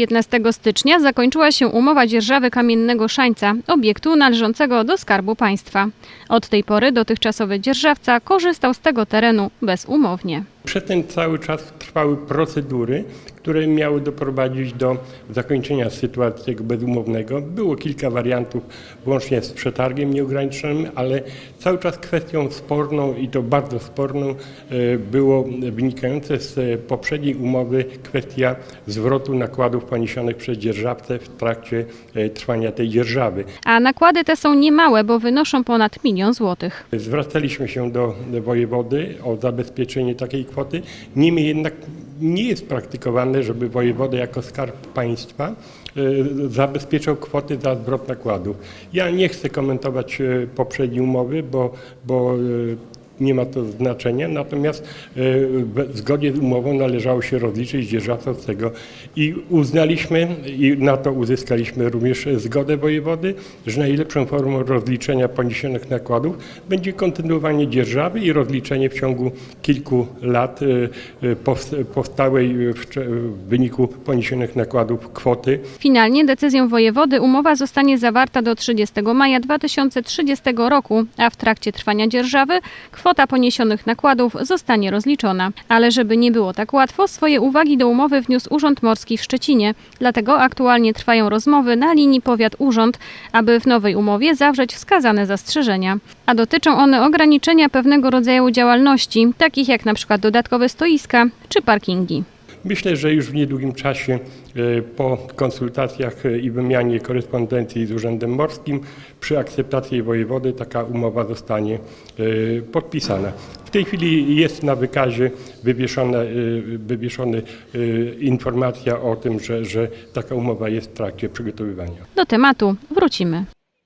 15 stycznia zakończyła się umowa dzierżawy kamiennego szańca, obiektu należącego do Skarbu Państwa. Od tej pory dotychczasowy dzierżawca korzystał z tego terenu bezumownie. Przez ten cały czas trwały procedury, które miały doprowadzić do zakończenia sytuacji tego bezumownego. Było kilka wariantów, łącznie z przetargiem nieograniczonym, ale cały czas kwestią sporną i to bardzo sporną e, było wynikające z poprzedniej umowy kwestia zwrotu nakładów poniesionych przez dzierżawcę w trakcie e, trwania tej dzierżawy. A nakłady te są niemałe, bo wynoszą ponad milion złotych. Zwracaliśmy się do wojewody o zabezpieczenie takiej kwoty. Niemniej jednak nie jest praktykowane, żeby wojewoda jako skarb państwa e, zabezpieczał kwoty za zwrot nakładów. Ja nie chcę komentować e, poprzedniej umowy, bo, bo e, nie ma to znaczenia, natomiast e, w zgodzie z umową należało się rozliczyć dzierżawcą z tego i uznaliśmy i na to uzyskaliśmy również zgodę wojewody, że najlepszą formą rozliczenia poniesionych nakładów będzie kontynuowanie dzierżawy i rozliczenie w ciągu kilku lat e, e, powst- powstałej w wyniku poniesionych nakładów kwoty. Finalnie decyzją wojewody umowa zostanie zawarta do 30 maja 2030 roku, a w trakcie trwania dzierżawy kwota poniesionych nakładów zostanie rozliczona. Ale żeby nie było tak łatwo, swoje uwagi do umowy wniósł Urząd Morski w Szczecinie. Dlatego aktualnie trwają rozmowy na linii powiat-urząd, aby w nowej umowie zawrzeć wskazane zastrzeżenia. A dotyczą one ograniczenia pewnego rodzaju działalności, takich jak przykład dodatkowe stoiska czy parkingi. Myślę, że już w niedługim czasie e, po konsultacjach e, i wymianie korespondencji z Urzędem Morskim przy akceptacji wojewody taka umowa zostanie e, podpisana. W tej chwili jest na wykazie wywieszona, wywieszony e, informacja o tym, że, że taka umowa jest w trakcie przygotowywania. Do tematu wrócimy.